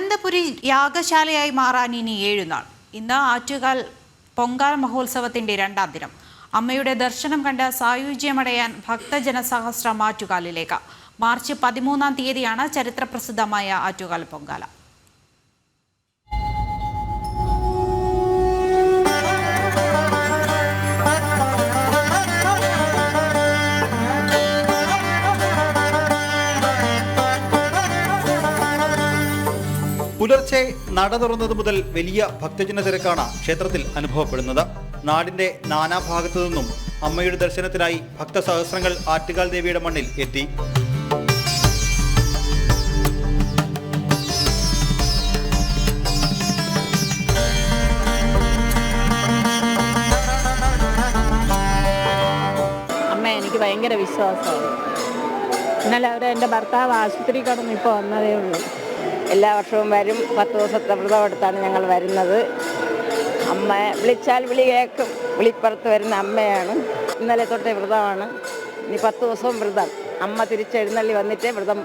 അനന്തപുരി യാഗശാലയായി മാറാൻ ഇനി ഏഴുനാൾ ഇന്ന് ആറ്റുകാൽ പൊങ്കാൽ മഹോത്സവത്തിന്റെ രണ്ടാം ദിനം. അമ്മയുടെ ദർശനം കണ്ട് സായുജ്യമടയാൻ ഭക്തജനസഹസ്രം ആറ്റുകാലിലേക്ക്. മാർച്ച് പതിമൂന്നാം തീയതിയാണ് ചരിത്രപ്രസിദ്ധമായ ആറ്റുകാൽ പൊങ്കാല. പുലർച്ചെ നട തുറന്നത് മുതൽ വലിയ ഭക്തജന തിരക്കാണ് ക്ഷേത്രത്തിൽ അനുഭവപ്പെടുന്നത്. നാടിന്റെ നാനാഭാഗത്തു നിന്നും അമ്മയുടെ ദർശനത്തിനായി ഭക്തസഹസ്രങ്ങൾ ആറ്റുകാൽ ദേവിയുടെ മണ്ണിൽ എത്തി. അമ്മ ഭയങ്കര വിശ്വാസമാണ്. ഇന്നലെ അവർ എന്റെ ഭർത്താവ് ആശുപത്രി കടന്ന് ഇപ്പോൾ വന്നതേ ഉള്ളൂ. എല്ലാ വർഷവും വരും. പത്ത് ദിവസത്തെ വ്രതം എടുത്താണ് ഞങ്ങൾ വരുന്നത്. അമ്മ വിളിച്ചാൽ വിളി കേൾക്കും. വിളിപ്പുറത്ത് വരുന്ന അമ്മയാണ്. ഇന്നലെ തൊട്ടേ വ്രതമാണ്. ഇനി പത്ത് ദിവസവും വ്രതം. അമ്മ തിരിച്ചെഴുന്നള്ളി വന്നിട്ടേ വ്രതം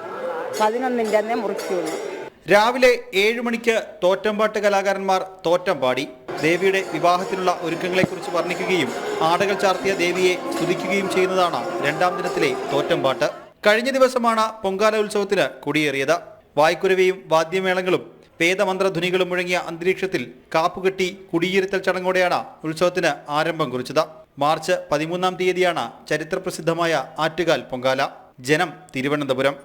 പതിനൊന്നിന്റെ അന്നേ മുറിക്കുള്ളൂ. രാവിലെ ഏഴു മണിക്ക് തോറ്റമ്പാട്ട് കലാകാരന്മാർ തോറ്റം പാടി ദേവിയുടെ വിവാഹത്തിനുള്ള ഒരുക്കങ്ങളെക്കുറിച്ച് വർണിക്കുകയും ആടകൾ ചാർത്തിയ ദേവിയെ സ്തുതിക്കുകയും ചെയ്യുന്നതാണ് രണ്ടാം ദിനത്തിലെ തോറ്റമ്പാട്ട്. കഴിഞ്ഞ ദിവസമാണ് പൊങ്കാല ഉത്സവത്തിന് കൊടിയേറിയത്. വായ്ക്കുരവയും വാദ്യമേളങ്ങളും വേദമന്ത്രധ്വനികളും മുഴങ്ങിയ അന്തരീക്ഷത്തിൽ കാപ്പുകെട്ടി കുടിയിരുത്തൽ ചടങ്ങോടെയാണ് ഉത്സവത്തിന് ആരംഭം കുറിച്ചത്. മാർച്ച് പതിമൂന്നാം തീയതിയാണ് ചരിത്രപ്രസിദ്ധമായ ആറ്റുകാൽ പൊങ്കാല. ജനം തിരുവനന്തപുരം.